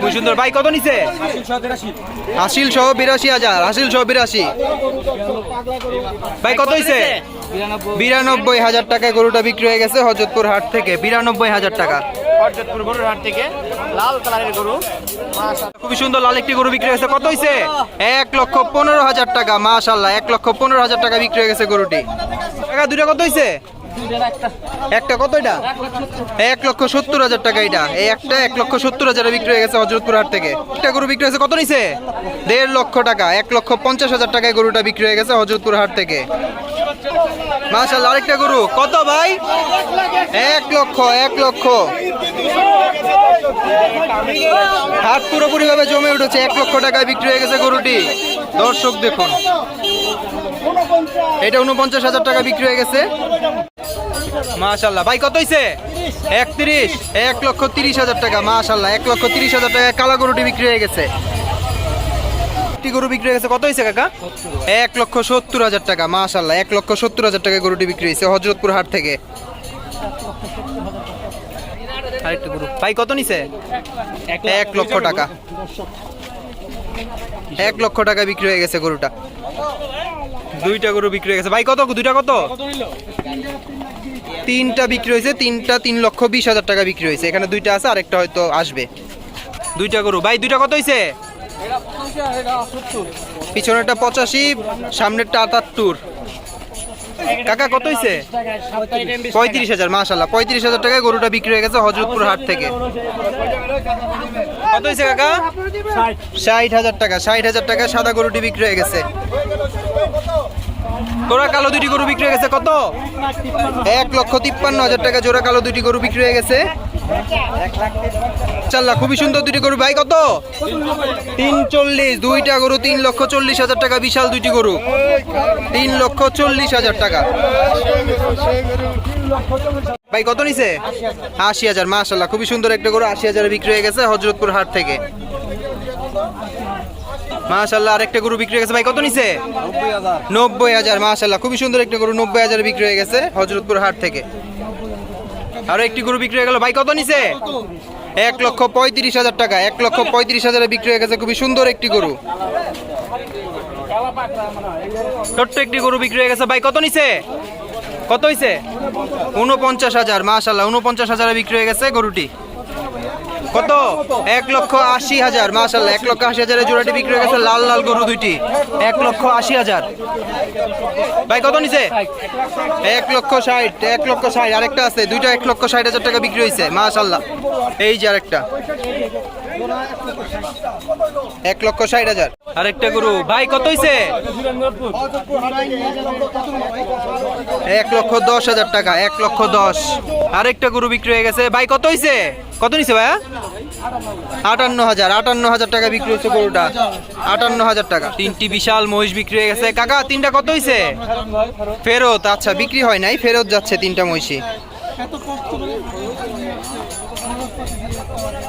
খুব সুন্দর ভাই কত নিছে? হাসিল সহ বিরাশি। হাজার হাসিল সহ বিরাশি। ভাই কত হইছে? বিরানব্বই হাজার টাকায় গরুটা বিক্রি হয়ে গেছে হজরতপুর হাট থেকে। বিরানব্বই হাজার টাকা। হরজতপুর গরুর হাট থেকে লাল কালারের গরু। খুবই সুন্দর লাল একটি গরু বিক্রি হয়েছে। কত হয়েছে এক লক্ষ পনেরো হাজার টাকা মাশাল্লাহ এক লক্ষ পনেরো হাজার টাকা বিক্রি হয়ে গেছে গরুটি। টাকা দুটা কত হয়েছে একটা কত এটা? এক লক্ষ সত্তর হাজার টাকা এটা। এই একটা এক লক্ষ সত্তর হাজারে বিক্রি হয়ে গেছে হজরতপুর হাট থেকে। একটা গরু বিক্রি হয়েছে কত নিছে? দেড় লক্ষ টাকা, এক লক্ষ পঞ্চাশ হাজার টাকায় গরুটা বিক্রি হয়ে গেছে হজরতপুর হাট থেকে। আরেকটা গরু। কত ভাই? এক লক্ষ এক লক্ষ। হাট পুরোপুরি ভাবে জমে উঠেছে, এক লক্ষ টাকায় বিক্রি হয়ে গেছে গরুটি। দর্শক দেখুন। এটা উনপঞ্চাশ হাজার টাকা বিক্রি হয়ে গেছে। মাশাল্লাহ ভাই, কত হইছে? একত্রিশ। এক লক্ষ তিরিশ হাজার টাকা মাশাল্লাহ এক লক্ষ তিরিশ হাজার টাকা কালা গরুটি বিক্রি হয়ে গেছে। একটি গরু বিক্রি হয়ে গেছে। কত হয়েছে কাকা? এক লক্ষ সত্তর হাজার টাকা মাশাল্লাহ এক লক্ষ সত্তর হাজার টাকা গরুটি বিক্রি হয়েছে হজরতপুর হাট থেকে। আরেকটা গরু। ভাই, কত নিছে? এক লক্ষ টাকা। এক লক্ষ টাকা বিক্রি হয়ে গেছে গরুটা। দুইটা গরু বিক্রি হয়ে গেছে। ভাই, কত? দুইটা কত? তিনটা বিক্রি হয়েছে, তিনটা তিন লক্ষ বিশ হাজার টাকা বিক্রি হয়েছে। এখানে দুইটা আছে, আরেকটা হয়তো আসবে। দুইটা গরু। ভাই, দুইটা কত হয়েছে পিছনেরটা পঁচাশি, সামনেরটা আটাত্তর। কাকা, কত হয়েছে পঁয়ত্রিশ হাজার মাশাল্লাহ পঁয়ত্রিশ হাজার টাকায় গরুটা বিক্রি হয়ে গেছে হজরতপুর হাট থেকে। কত হয়েছে কাকা? ষাট হাজার টাকা, ষাট হাজার টাকা সাদা গরুটি বিক্রি হয়ে গেছে। তোরা কালো দুটি গরু বিক্রি হয়ে গেছে, কত? এক লক্ষ তিপ্পান্ন হাজার টাকা জোড়া কালো দুটি গরু বিক্রি হয়ে গেছে। চাল্লা, খুবই সুন্দর দুটি গরু। ভাই, কত? তিন চল্লিশ, দুইটা গরু, তিন লক্ষ চল্লিশ হাজার টাকা, বিশাল দুইটি গরু। তিন লক্ষ চল্লিশ হাজার টাকা। ভাই, কত নিছে? আশি হাজার মাসাল্লাহ খুবই সুন্দর একটা গরু, আশি হাজারে বিক্রি হয়ে গেছে হজরতপুর হাট থেকে। মাশাল্লাহ আরেকটা গরু বিক্রি হয়ে গেছে। ভাই কত নিছে? নব্বই হাজার। মাশাল্লাহ খুবই সুন্দর একটা গরু নব্বই হাজারে বিক্রি হয়ে গেছে হজরতপুর হাট থেকে। আরও একটি গরু বিক্রি হয়ে গেল। ভাই কত নিছে? এক লক্ষ পঁয়ত্রিশ হাজার টাকা এক লক্ষ পঁয়ত্রিশ হাজারে বিক্রি হয়ে গেছে। খুবই সুন্দর একটি গরু। ছোট্ট একটি গরু বিক্রি হয়ে গেছে। ভাই কত নিছে? কত হইছে? উনপঞ্চাশ হাজার মাশাল্লাহ উনপঞ্চাশ হাজারে বিক্রি হয়ে গেছে গরুটি। কত? এক লক্ষ আশি হাজার মাশাল্লাহ এক লক্ষ আশি হাজারের জোড়াটি বিক্রি হয়ে গেছে, লাল লাল গরু দুইটি। এক লক্ষ আশি হাজার। ভাই, কত নিছে? এক লক্ষ ষাট, এক লক্ষ ষাট, আরেকটা আছে, দুইটা এক লক্ষ ষাট হাজার টাকা বিক্রি হয়েছে মাশাল্লাহ এই যে আরেকটা। এক লক্ষ ষাট হাজার। আরেকটা গরু। ভাই, কত হইছে? এক লক্ষ দশ হাজার টাকা, এক লক্ষ দশ। আরেকটা গরু বিক্রি হয়ে গেছে। ভাই, কত হইছে? কত নিছে ভাইয়া? আটান্ন হাজার আটান্ন হাজার টাকা বিক্রি হয়েছে গরুটা। আটান্ন হাজার টাকা। তিনটি বিশাল মহিষ বিক্রি হয়ে গেছে। কাকা, তিনটা কত হয়েছে ফেরত আচ্ছা বিক্রি হয় নাই, ফেরত যাচ্ছে তিনটা মহিষী